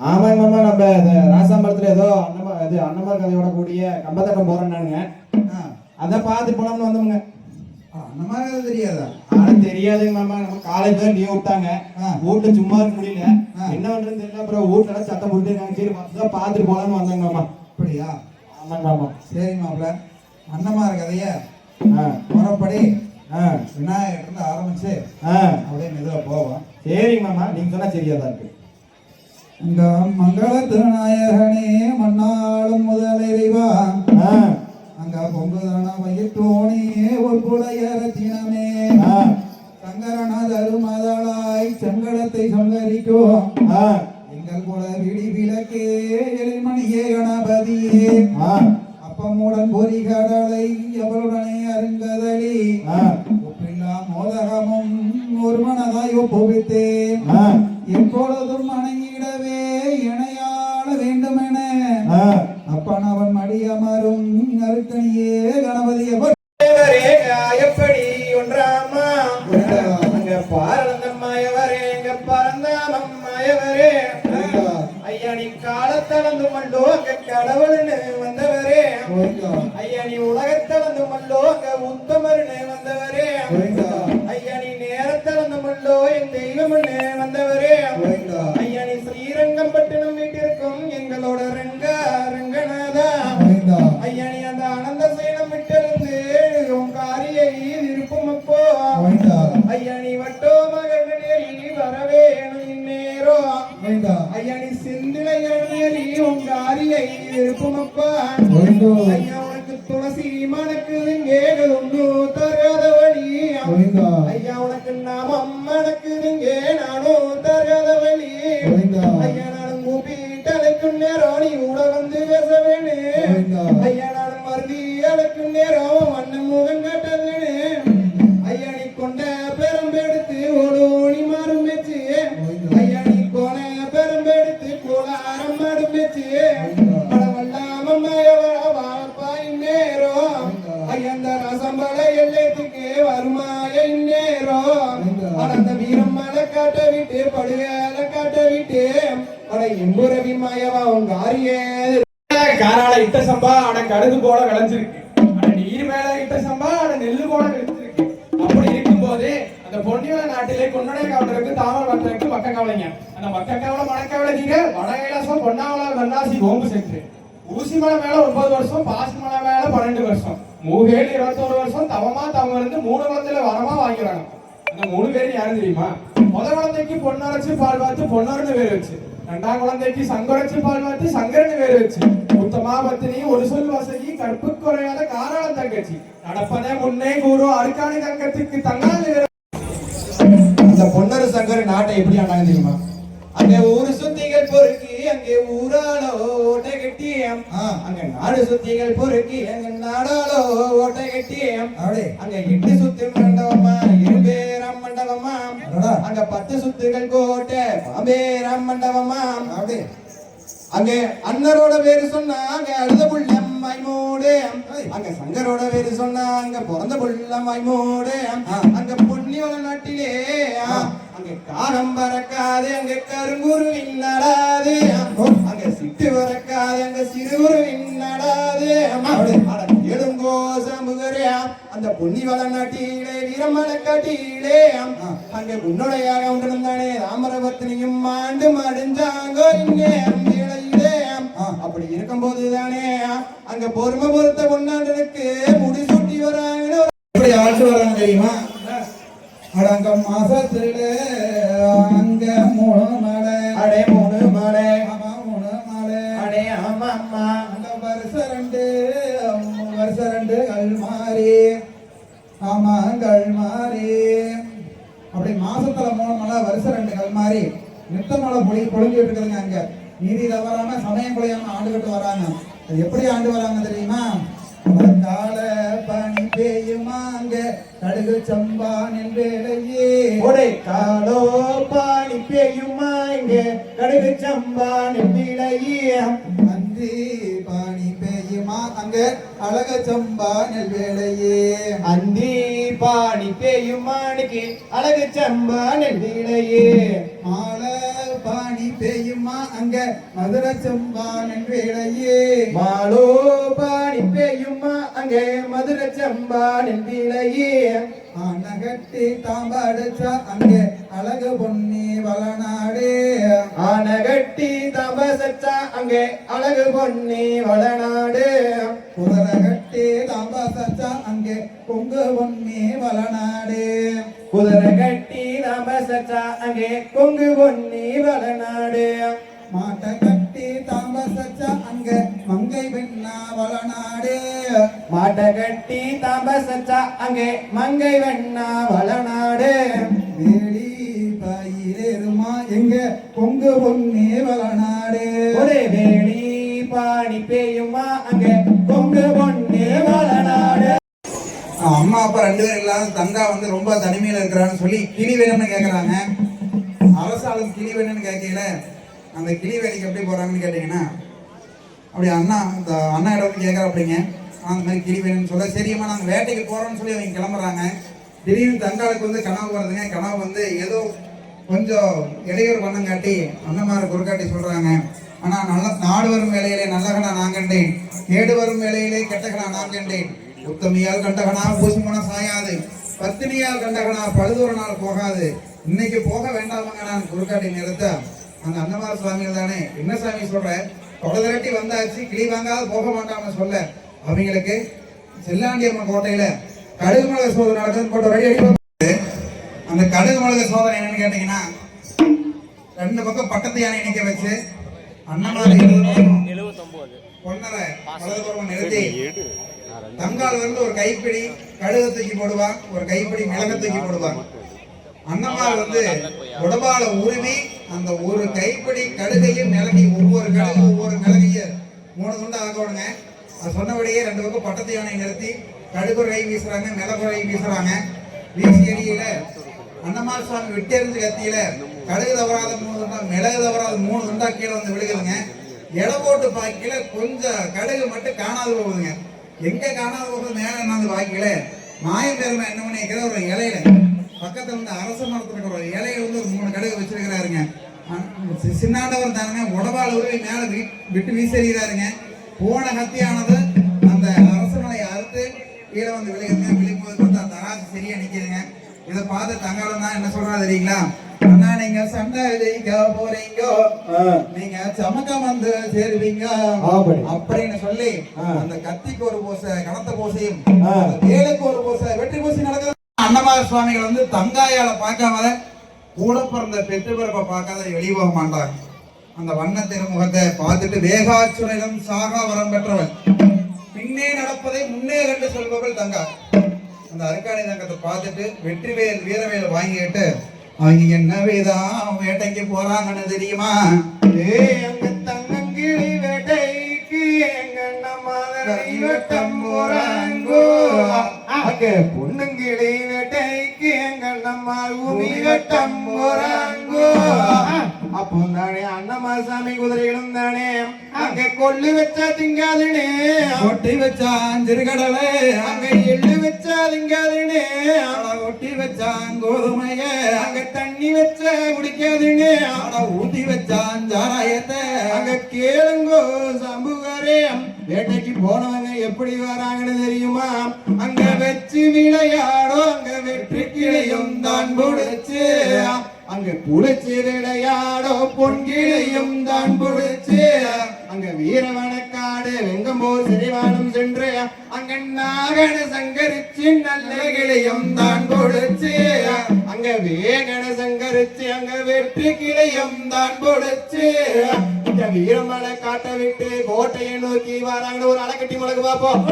ஆமாங்க மாமா நம்ம ராசாம்பரத்துல ஏதோ அண்ணமா இது அண்ணமார் கதையோட கூடிய கம்பத்தட்டம் போறேன்னானுங்க ஆ, அதான் பார்த்து ஆ, அந்த மாதிரி அது தெரியாதா? ஆனா தெரியாதுங்க மாமா. நம்ம காலேஜ் தான் லீவ் விட்டாங்க. வீட்டுல சும்மா இருக்க முடியல. என்ன பண்றதுன்னு தெரியல. அப்புறம் வீட்டுல சத்தம் போட்டு இருக்காங்க. சரி தான் பார்த்துட்டு போலாம்னு வந்தாங்க மாமா. அப்படியா? ஆமாங்க மாமா. சரி மாப்பிள்ள. அண்ணமார் கதைய முறைப்படி விநாயகர் இருந்து ஆரம்பிச்சு அப்படியே மெதுவா போவோம். சரிங்க மாமா. நீங்க சொன்னா சரியா தான் இருக்கு. மங்கள திருநாயகனே மன்னாளும் முதலிறைவா அங்க பொங்குதான வயிற்றோனே ஒரு புலைய ரத்தினமே ஆ. சங்கரநாதரு மதளாய் சங்கடத்தை சங்கரிக்கும். ஆ. எங்கள் குல விடி விளக்கே எழில்மணியே கணபதியே. அப்பமுடன் பொறி கடலை எவளுடனே அருங்கதலி. ஆ. ஒப்பில்லா மோதகமும் ஒரு மனதாய் ஒப்புவித்தேன் அங்க பாரந்தம்மாயவரே எங்க பரந்தாமம்மாயவரே. ஐயா நீ காலத்தளந்து மண்டோ அங்க கடவுள்னு வந்தவரே. ஐயா நீ உலகத்தளந்து மண்டோ அங்க உத்தமர்னு வந்தவரே. ஐயா நீ நேரத்தளந்து மண்டோ என் தெய்வம்னு வந்தவரே. ஐயா உன் காரியை இருப்பும் அப்பா ஐயா உனக்கு துளசி மனக்கு இங்கே உண்டு. தருகதவழி ஐயா உனக்கு நாமம் மனக்கு இங்கே நானும் தருகதவழி ஐயா நானும் கூப்பிட்டழைக்கும் நேரம் நீ கூட வந்து பேச வேணும் ஐயா அந்த வீரம் மலை காட்ட விட்டு படுவேலை காட்ட விட்டு. அட எம்புரவி மாயவா உங்க ஆரியே. காரால இட்ட சம்பா அட கடுகு போல விளைஞ்சிருக்கு. அட நீர் மேல இட்ட சம்பா அட நெல்லு போல விளைஞ்சிருக்கு. அப்படி இருக்கும்போது அந்த பொன்னியல நாட்டிலே கொன்னடை காவலருக்கு தாமல் வந்தருக்கு மக்க கவலைங்க. அந்த மக்க கவலை மணக்கவலை நீங்க வட கைலாசம் பொன்னாவள வல்லாசி ஓம்பு சென்று. ஊசி மலை மேல ஒன்பது வருஷம் பாசி மலை மேல பன்னெண்டு வருஷம். மூகேழு இருபத்தோரு வருஷம் தவமா தவம் இருந்து மூணு குளத்துல வரமா வாங்கிறாங்க அந்த மூணு பேரும் யாரும் தெரியுமா? முத குழந்தைக்கு பொன்னரைச்சு பால் பார்த்து பொன்னர்னு பேர் வச்சு. ரெண்டாம் குழந்தைக்கு சங்கரைச்சு பால் பார்த்து சங்கரன்னு பேர் வச்சு. உத்தமா பத்தினி ஒரு சொல் வசதி கற்பு குறையாத காரணம் தங்கச்சி. நடப்பதே முன்னே கூறும் அருக்காணி தங்கத்துக்கு தங்காது அந்த பொன்னரு சங்கர் நாட்டை எப்படி ஆனாங்க தெரியுமா? அந்த ஊரு சுத்திகள் பொறுக்கி அங்கே ஊராளோ ஓட்டை கட்டியம். அங்க நாடு சுத்திகள் பொறுக்கி அங்க நாடாளோ ஓட்டை கட்டியம். அங்க எட்டு சுத்து மண்டபமா இருபேரம் மண்டபமா. அங்க பத்து சுத்துகள் கோட்டை பாம்பேரம் மண்டபமா அப்படியே அங்க அண்ணரோட பேரு சொன்னா அங்க அழுத புள்ளம் மைமூடு அங்க சங்கரோட பேரு சொன்னா அங்க பிறந்த புள்ளம் மைமூடு அங்க புண்ணியவள நாட்டிலே அங்க காகம் பறக்காது அங்க கருங்குரு நடாது அங்க சிட்டு பறக்காது அங்க சிறுகுரு நடாது எழுங்கோ சமுகரே அந்த புண்ணியவள நாட்டிலே வீரமல காட்டிலே அங்க உன்னுடையாக உண்டிருந்தானே தானே ராமரபத்தினியும் ஆண்டு மடிஞ்சாங்க இங்கே இளையிலே அப்படி இருக்கும்போது தானே அங்க பொறுமை பொறுத்த பொன்னாண்டனுக்கு முடிசூட்டி வராங்கன்னு எப்படி ஆண்டு வராங்க தெரியுமா? அடங்க மாசத்துல அங்க மூணு மலை. அடே மூணு மாலை. ஆமா மூணு மலை. அடே ஆமா அம்மா. அந்த வருஷம் ரெண்டு வருஷம் ரெண்டு கல்மாரி ஆமா கல்மாரி அப்படி மாசத்துல மூணு மலை வருஷம் ரெண்டு கல்மாரி நித்த மழை பொழி பொழிஞ்சிட்டு இருக்குதுங்க அங்க. நீதி தவறாம சமயம் குலையாம ஆண்டுகிட்டு வராங்க. அது எப்படி ஆண்டு வராங்க தெரியுமா? கால பனி பெய்யுமா அங்க கடுகு சம்பானின் வேலையே. ஒடே காலோ பாணி பெய்யுமா இங்க கடுகு சம்பா நெல்லிடையே அந்தி பாணி பெய்யுமா அங்க அழக சம்பா நெல் வேலையே. அந்தி பாணி பெய்யுமானுக்கு அழகு சம்பா நெல்லிடையே மாலை பாணி பெய்யுமா அங்க மதுரை செம்பானின் வேளையே மாலோ பாணி பெய்யுமா அங்கே மதுரை செம்பானின் விலையே ஆனகட்டி தாம்பாடுச்சா அங்கே அழகு பொன்னி வளநாடு. ஆனகட்டி தபசச்சா அங்கே அழகு பொன்னி வளநாடு. குதிரை கட்டி தாம்பாசச்சா அங்கே கொங்கு பொன்னி வளநாடு. குதிரை கட்டி தபசச்சா அங்கே கொங்கு பொன்னி வளநாடு. மாட்டை கட்டி தாம்பாசச்சா அங்கே மங்கை பெண்ணா வளநாடு. மாட்டை கட்டி தபசச்சா அங்கே மங்கை வெண்ணா வளநாடு. வேலி பயிரேறுமா எங்க கொங்கு பொன்னி வளநாடு. ஒரு வேணி பாணி பெய்யுமா அங்கே கொங்கு பொன்னி வளநாடு. அம்மா அப்பா ரெண்டு பேரும் இல்லாத தங்கா வந்து ரொம்ப தனிமையில இருக்கிறான்னு சொல்லி கிளி வேணும்னு கேக்குறாங்க. அரசாலும் கிளி வேணும்னு கேட்கல அந்த கிளி வேலைக்கு எப்படி போறாங்கன்னு கேட்டீங்கன்னா அப்படி அண்ணா இந்த அண்ணா இடம் வந்து கேட்கற அப்படிங்க அந்த மாதிரி கிளி வேணும்னு சொல்ல சரியம்மா நாங்கள் வேட்டைக்கு போறோம்னு சொல்லி அவங்க கிளம்புறாங்க. திடீர்னு தங்காளுக்கு வந்து கனவு வருதுங்க. கனவு வந்து ஏதோ கொஞ்சம் இடையூறு பண்ணங்காட்டி காட்டி அண்ணமார குறுக்காட்டி சொல்றாங்க. ஆனா நல்ல நாடு வரும் வேலையிலே நல்லகனா நான் கண்டேன். கேடு வரும் வேலையிலே கெட்டகனா நான் கண்டேன். உத்தமியால் கண்டகனா பூசிமனா சாயாது. பத்தினியால் கண்டகனா பழுதொரு நாள் போகாது. இன்னைக்கு போக வேண்டாமங்க நான் குறுக்காட்டி நிறுத்த அந்த அண்ணமார சுவாமிகள் தானே. என்ன சாமி சொல்ற? தொடதிரட்டி வந்தாச்சு கிளி வாங்காத போக மாட்டான்னு சொல்ல. அவங்களுக்கு செல்லாண்டியம்மன் கோட்டையில கடுகு மிளகு சோதனை நடக்குதுன்னு போட்டு ரெடி அடிப்பாங்க அந்த கடுகு மிளகு சோதனை என்னன்னு கேட்டீங்கன்னா ரெண்டு பக்கம் பக்கத்து யானை நிக்க வச்சு அண்ணன் பொன்னரை வலதுபுறம் நிறுத்தி தங்கால் வந்து ஒரு கைப்பிடி கடுகு தூக்கி போடுவான் ஒரு கைப்பிடி மிளகு தூக்கி போடுவான் அண்ணமார் வந்து உடம்பால உருவி அந்த ஒரு கைப்பிடி கடுகையும் மிளகி ஒவ்வொரு கடுகு ஒவ்வொரு மிளகையும் மூணு துண்டு ஆக்கணுங்க அது சொன்னபடியே ரெண்டு பக்கம் பட்டத்து யானை நிறுத்தி கடுகு கை வீசுறாங்க மிளகு கை வீசுறாங்க. வீசி எரியில அன்னமார் சுவாமி விட்டெறிஞ்சு கத்தியில கடுகு தவறாத மூணு துண்டா மிளகு தவறாத மூணு துண்டா கீழே வந்து விழுகுதுங்க. எடை போட்டு பாக்கில கொஞ்சம் கடுகு மட்டும் காணாது போகுதுங்க. எங்க காணாது போகுது மேல என்ன பாக்கில. மாயம் பெருமை என்ன பண்ணிக்கிற ஒரு இலையில. பக்கத்துல வந்து அரச மரத்துல இருக்கிற ஒரு இலையில வந்து ஒரு மூணு கடுகு வச்சிருக்கிறாருங்க. சின்னாண்டவர் தானுங்க உடபால் உருவி மேல விட்டு வீசறிகிறாருங்க. போன கத்தியானது அந்த அரச மலையை அறுத்து கீழே வந்து விழுகுதுங்க. விழுகும்போது பார்த்தா அந்த தராசு சரியா நிற்கிதுங்க இதை பார்த்து தங்காலம் தான் என்ன சொல்றா தெரியுங்களா? அண்ணா நீங்க சண்டை ஜெயிக்க போறீங்க. நீங்க சமக்க வந்து சேருவீங்க. அப்படின்னு சொல்லி. அந்த கத்திக்கு ஒரு பூசை கனத்த பூசையும் வேலுக்கு ஒரு பூசை வெற்றி பூசை நடக்குது. அன்னமார சுவாமிகள் வந்து தங்காயால பார்க்காம கூட பிறந்த பெற்று பிறப்பை பார்க்காத வெளியே போக மாட்டாங்க. அந்த வண்ண திருமுகத்தை பார்த்துட்டு வேகாச்சுரகம் சாகா வரம் பெற்றவள் பின்னே நடப்பதை முன்னே கண்டு சொல்பவள் தங்கா அந்த அருக்காணி தங்கத்தை பார்த்துட்டு வெற்றிவேல் வீரவேல் வாங்கிட்டு அவங்க என்ன வேதான் வேட்டைக்கு போறாங்கன்னு தெரியுமா ஏய், அங்க தங்கங்கிளி வேட்டைக்கு எங்க நம்மாதரை போறாங்கோ. அங்க பொண்ணுங்கிளி வேட்டைக்கு எங்க நம்மால் பூமி வேட்டம் போறாங்கோ. அப்போ தானே அன்னமாசாமி குதிரைகளும் தானே. அங்க கொள்ளு வச்சா திங்காதுனே. கொட்டி வச்சான் சிறுகடலை அங்க எள்ளு வச்சா திங்காதுனே. ஒட்டி வச்சான் கோதுமைய. அங்க தண்ணி வச்சா குடிக்காதுனே. ஆனா ஊட்டி வச்சான் சாராயத்தை அங்க கேளுங்கோ சம்புகாரே. வேட்டைக்கு போனவங்க எப்படி வராங்கன்னு தெரியுமா? அங்க வச்சு விளையாடோ அங்க வெற்றி கிளையும் தான் புடிச்சு. அங்க புளிச்சிருடையாடோ பொன்கிளையும் தான் புளிச்சு அங்க வீரவனக்காடு வெங்கம்போ சிறிவானம் சென்று. அங்க நாகன சங்கரிச்சு நல்ல கிளையும் தான் கொடுச்சு அங்க வேகன சங்கரிச்சு அங்க வெற்றி கிளையும் தான் கொடுச்சு இந்த வீரமலை காட்ட விட்டு கோட்டையை நோக்கி வராங்க ஒரு அலைக்கட்டி மிளகு பார்ப்போம்.